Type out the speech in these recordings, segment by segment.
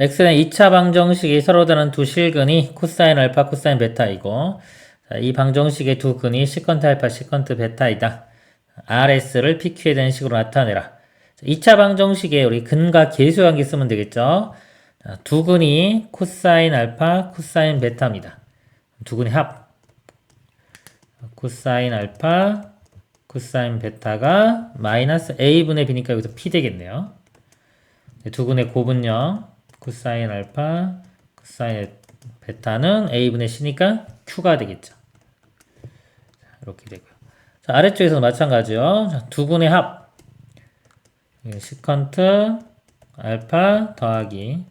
x는 2차 방정식이 서로 다른 두 실근이 코사인 알파, 코사인 베타이고 자, 이 방정식의 두 근이 시컨트 알파, 시컨트 베타이다. RS를 PQ에 대한 식으로 나타내라. 자, 2차 방정식에 우리 근과 계수 관계 쓰면 되겠죠. 자, 두 근이 코사인 알파, 코사인 베타입니다. 두 근의 합. 코사인 알파, 코사인 베타가 마이너스 a분의 b니까 여기서 p 되겠네요. 네, 두 근의 곱은요. 코사인 알파, 코사인 베타는 a분의 c니까 q가 되겠죠. 자, 이렇게 되고요. 자, 아래쪽에서도 마찬가지요. 자, 두 근의 합. 예, 시컨트 알파 더하기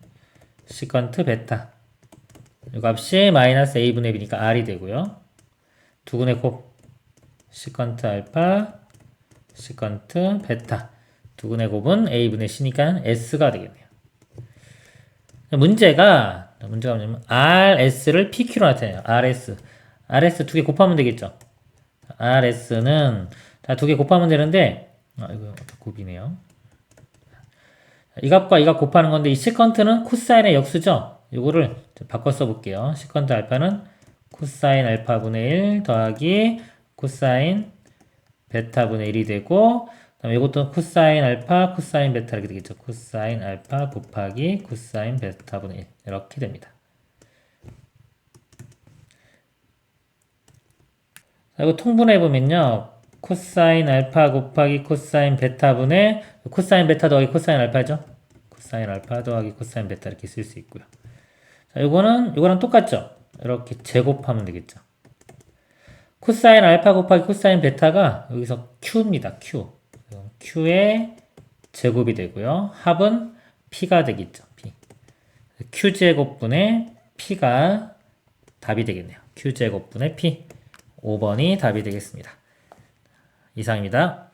시컨트 베타. 이 값이 마이너스 a분의 b니까 r이 되고요. 두 근의 곱. 시컨트 알파, 시컨트 베타. 두 근의 곱은 a분의 c니까 s가 되겠네요. 문제가 문제가 뭐냐면 rs를 pq로 나타내요. rs. rs 두 개 곱하면 되겠죠. rs는 두 개 곱하면 되는데 아 이거 곱이네요. 이 값과 이 값 곱하는 건데 이 시컨트는 코사인의 역수죠. 이거를 바꿔 써볼게요. 시컨트 알파는 코사인 알파분의 1 더하기 코사인 베타분의 1이 되고 그 다음에 이것도 코사인 알파, 코사인 베타 이렇게 되겠죠. 코사인 알파 곱하기 코사인 베타분의 1 이렇게 됩니다. 자, 이거 통분해 보면요. 코사인 알파 곱하기 코사인 베타분의 코사인 베타 더하기 코사인 알파죠. 코사인 알파 더하기 코사인 베타 이렇게 쓸 수 있고요. 자, 이거는 이거랑 똑같죠. 이렇게 제곱하면 되겠죠. 코사인 알파 곱하기 코사인 베타가 여기서 q입니다. q. q의 제곱이 되고요. 합은 p가 되겠죠. p. q 제곱분의 p가 답이 되겠네요. q 제곱분의 p. 5번이 답이 되겠습니다. 이상입니다.